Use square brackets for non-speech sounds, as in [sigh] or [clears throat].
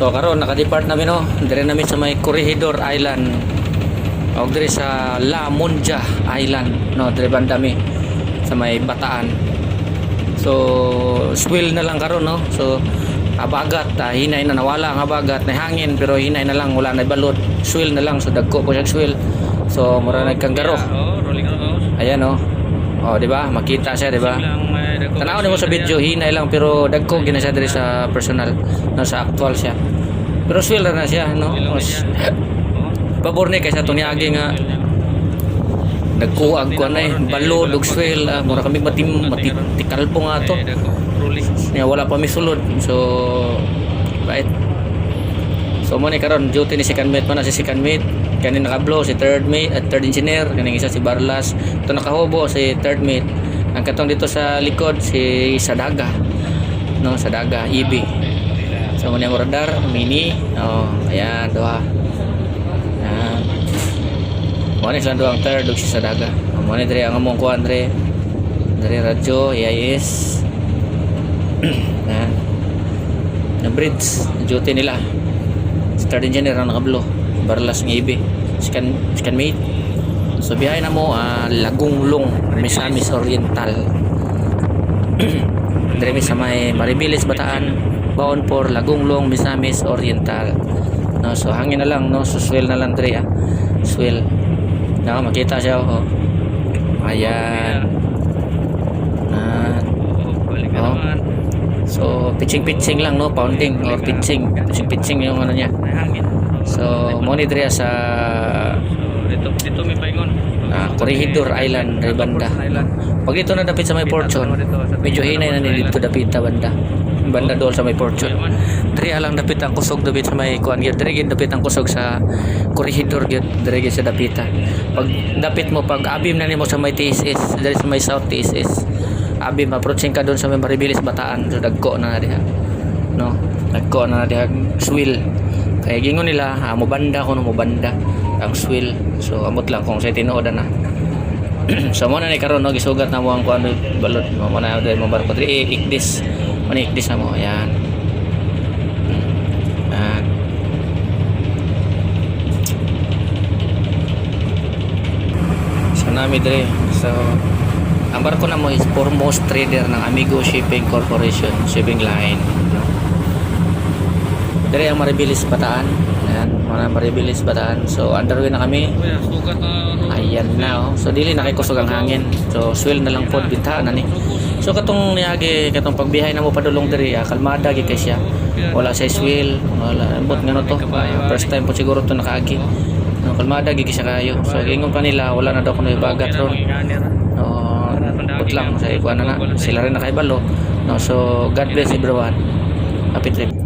So karon naka-depart namin no. Dire namin sa may Corregidor Island. O dire sa La Monja Island no, dire banda mi sa may Bataan. So swill na lang karon no. So abagat ah, hinay na nawala ang abagat na hangin pero hinay na lang wala na balot swill na lang so dagko po siya swill so mura nagkanggaro Oh, rolling on ayan oh oh di ba makita siya di ba. Tanaw mo sa video, hinay lang pero dagko gina siya diri sa personal, no sa actual siya. Pero swill na siya, no? Mas [laughs] pabor ni kaysa to niagi nga nagkuag ko na eh, balo dog swill, ah, mura kami matim matikal po nga to. Rolling. Niya wala pa mi sulod. So bait. So mo ni karon duty ni second mate man na si second mate. Kani nakablo si third mate at third engineer, kaning isa si Barlas. Ito nakahubo si third mate. Ang katong dito sa likod si Sadaga. No, Sadaga, EB. So mo ni ang radar, mini. Oh, ayan, duha. Ayan. Mo ni sa duha ang third ug si Sadaga. Mo ni diri ang among kuan diri. Diri radyo, AIS. Ayan. Na bridge, duty nila. Third engineer ang nakablo. Barlas ng ibi. Scan, scan mate. So biyahe na mo ah, Lagunglong, Misamis Oriental. [clears throat] Dire mi sa may Maribilis Bataan, Baon por Lagunglong, Misamis Oriental. No, so hangin na lang no, so swell na lang dire ah. Swell. Na makita siya oh. Ayan. Ah, Oh. So, pitching-pitching lang, no? Pounding or pitching. Pitching-pitching yung ano niya. So, monitor yan sa dito dito may paingon. Ah, Corregidor Island, Rebanda. Island. Pag dito na dapit sa may Fortune, medyo hinay na ni dito dapit ta banda. Banda doon sa may Fortune. Diri lang dapit ang kusog dapit sa may kuan gyud. Diri dapit ang kusog sa Corregidor gyud. Diri sa dapita. Pag dapit mo pag abim na nimo sa may TSS, diri sa may South TSS. Abim approaching ka doon sa may Maribilis Bataan. So dagko na diha. No? Dagko na diha swill. Kaya gingon nila, ah, mo banda ko no mo banda ang swill. So amot lang kung sa tinuod na. [clears throat] so mo na ni karon no gisugat na mo ang kuan balot mo na dai mo barko diri eh, ikdis. Mo ni ikdis na mo ayan. Ayan. So nami dire. So ang barko na mo is foremost trader ng Amigo Shipping Corporation shipping line. Dire ang Maribilis Bataan. Ayan, mga Maribilis Bataan. So underway na kami. Na ano. Ayan na oh. So dili na kay kusog ang hangin. So swell na lang pod bintahan na ni. So katong niagi katong pagbihay na mo padulong diri ah, kalmada gyud kay siya. Wala siya swell, wala ambot ngano to. Ah, first time po siguro to nakaagi. No, kalmada gyud siya kayo. So ingon pa nila wala na daw kuno ibagat ron. No, but lang sa ikuan na na. Sila rin nakaibalo. No, so God bless everyone. Happy trip.